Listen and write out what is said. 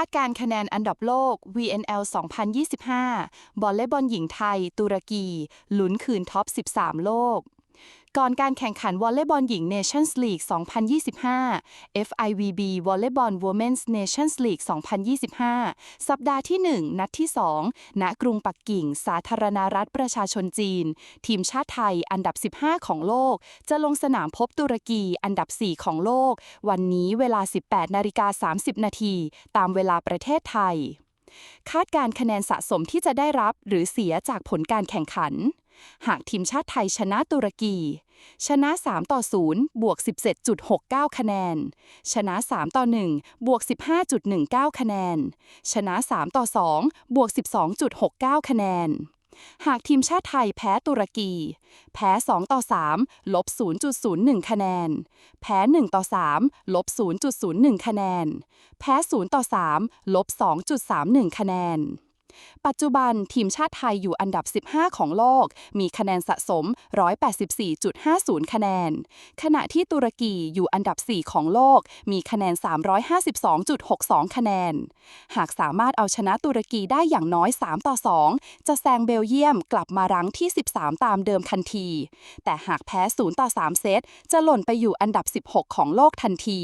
าดการคะแนนอันดับโลก VNL 2025 บอลเล่บอลหญิงไทย ตุรกี หลุนคืนท็อป 13 โลก ก่อนการแข่งขันวอลเลย์บอลหญิง Nations League 2025 FIVB วอลเลย์บอล Women's Nations League 2025 สัปดาห์ที่ 1 นัดที่ 2 ณ กรุงปักกิ่ง สาธารณรัฐประชาชนจีน ทีมชาติไทยอันดับ 15 ของโลก จะลงสนามพบตุรกีอันดับ 4 ของโลก วันนี้เวลา 18นาฬิกา30 นาที ตามเวลาประเทศไทย คาดการคะแนนสะสมที่จะได้รับหรือเสียจากผลการแข่งขัน หากทีมชาติไทยชนะตุรกี ชนะ 3 ต่อ 0 บวก 17.69 คะแนน ชนะ 3 ต่อ 1 บวก 15.19 คะแนน ชนะ 3 ต่อ 2 บวก 12.69 คะแนนหากทีมชาติไทยแพ้ตุรกี แพ้ 2 ต่อ 3 ลบ 0.01 คะแนน แพ้ 1 ต่อ 3 ลบ 0.01 คะแนน แพ้ 0 ต่อ 3 ลบ 2.31 คะแนน ปัจจุบันทีมชาติไทยอยู่อันดับ 15 ของโลก มีคะแนนสะสม 184.50 คะแนน ขณะที่ตุรกีอยู่อันดับ 4 ของโลก มีคะแนน 352.62 คะแนน หากสามารถเอาชนะตุรกีได้อย่างน้อย 3 ต่อ 2 จะแซงเบลเยียมกลับมารั้งที่ 13 ตามเดิมทันที แต่หากแพ้ 0 ต่อ 3 เซต จะหล่นไปอยู่อันดับ 16 ของโลกทันที